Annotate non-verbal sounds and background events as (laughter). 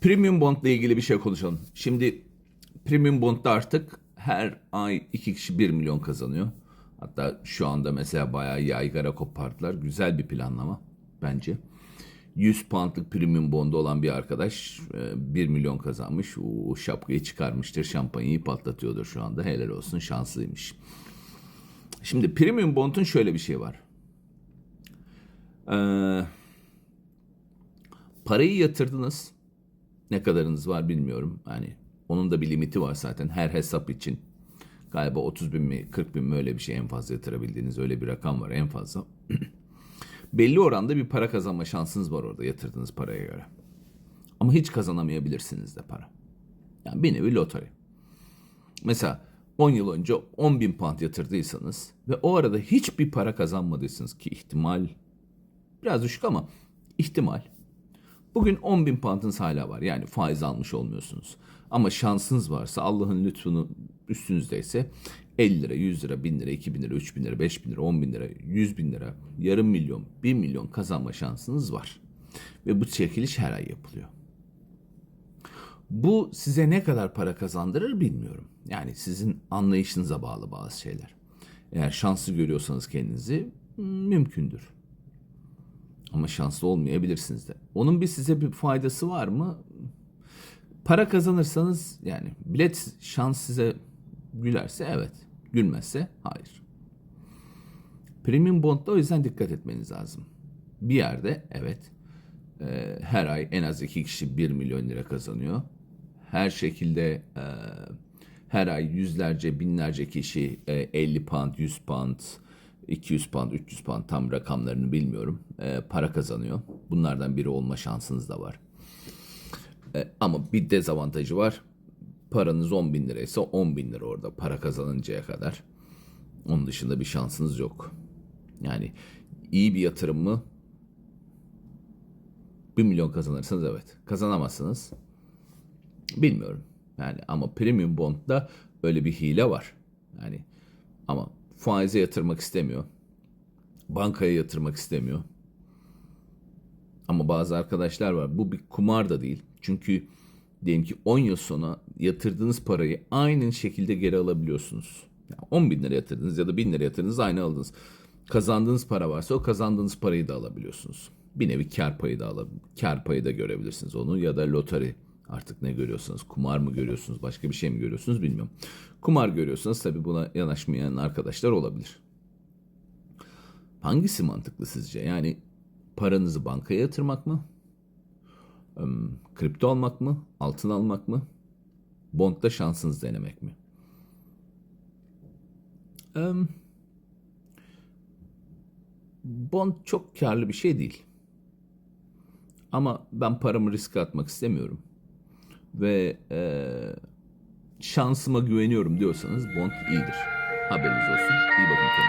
Premium Bond'la ilgili bir şey konuşalım. Şimdi Premium Bond'da artık her ay iki kişi 1 milyon kazanıyor. Hatta şu anda mesela bayağı yaygara kopardılar. Güzel bir planlama bence. 100 poundlık premium bondu olan bir arkadaş e, 1 milyon kazanmış. O şapkayı çıkarmıştır. Şampanyayı patlatıyordur şu anda. Helal olsun şanslıymış. Şimdi premium bondun şöyle bir şey var. Ee, parayı yatırdınız. Ne kadarınız var bilmiyorum. Yani onun da bir limiti var zaten her hesap için. Galiba 30 bin mi 40 bin mi öyle bir şey en fazla yatırabildiğiniz öyle bir rakam var en fazla. (clears throat) Belli oranda bir para kazanma şansınız var orada yatırdığınız paraya göre. Ama hiç kazanamayabilirsiniz de para. Yani bir nevi lotori. Mesela 10 yıl önce 10 bin pound yatırdıysanız ve o arada hiçbir para kazanmadıysanız ki ihtimal biraz düşük ama ihtimal. Bugün 10 bin pound'ınız hala var. Yani faiz almış olmuyorsunuz. Ama şansınız varsa Allah'ın lütfunu üstünüzdeyse 50 lira, 100 lira, 1000 lira, 2000 lira, 3000 lira, 5000 lira, 10 bin lira, 100 bin lira, yarım milyon, 1 milyon kazanma şansınız var. Ve bu çekiliş her ay yapılıyor. Bu size ne kadar para kazandırır bilmiyorum. Yani sizin anlayışınıza bağlı bazı şeyler. Eğer şanslı görüyorsanız kendinizi hmm, mümkündür. Ama şanslı olmayabilirsiniz de. Onun bir size bir faydası var mı? Para kazanırsanız yani bilet şans size gülerse evet. Gülmezse hayır. Premium Bond'da o yüzden dikkat etmeniz lazım. Bir yerde evet e, her ay en az iki kişi 1 milyon lira kazanıyor. Her şekilde e, her ay yüzlerce binlerce kişi e, 50 pound, 100 pound, 200 pound, 300 pound tam rakamlarını bilmiyorum. e, para kazanıyor. Bunlardan biri olma şansınız da var. E, ama bir dezavantajı var. Paranız 10 bin liraysa 10 bin lira orada para kazanıncaya kadar. Onun dışında bir şansınız yok. Yani iyi bir yatırım mı? 1 milyon kazanırsanız evet. Kazanamazsınız. Bilmiyorum. Yani ama premium bondda öyle bir hile var. Yani ama faize yatırmak istemiyor. Bankaya yatırmak istemiyor. Ama bazı arkadaşlar var. Bu bir kumar da değil. Çünkü diyelim ki 10 yıl sonra yatırdığınız parayı aynı şekilde geri alabiliyorsunuz. Yani 10 bin lira yatırdınız ya da 1000 lira yatırdınız aynı aldınız. Kazandığınız para varsa o kazandığınız parayı da alabiliyorsunuz. Bir nevi kar payı da alab kar payı da görebilirsiniz onu ya da lotari artık ne görüyorsanız kumar mı görüyorsunuz başka bir şey mi görüyorsunuz bilmiyorum. Kumar görüyorsanız tabii buna yanaşmayan arkadaşlar olabilir. Hangisi mantıklı sizce? Yani paranızı bankaya yatırmak mı? Kripto almak mı? Altın almak mı? Bondda şansınız denemek mi? Bond çok karlı bir şey değil. Ama ben paramı riske atmak istemiyorum. Ve eee, şansıma güveniyorum diyorsanız Bond iyidir. Haberiniz olsun. İyi bakın kendinize.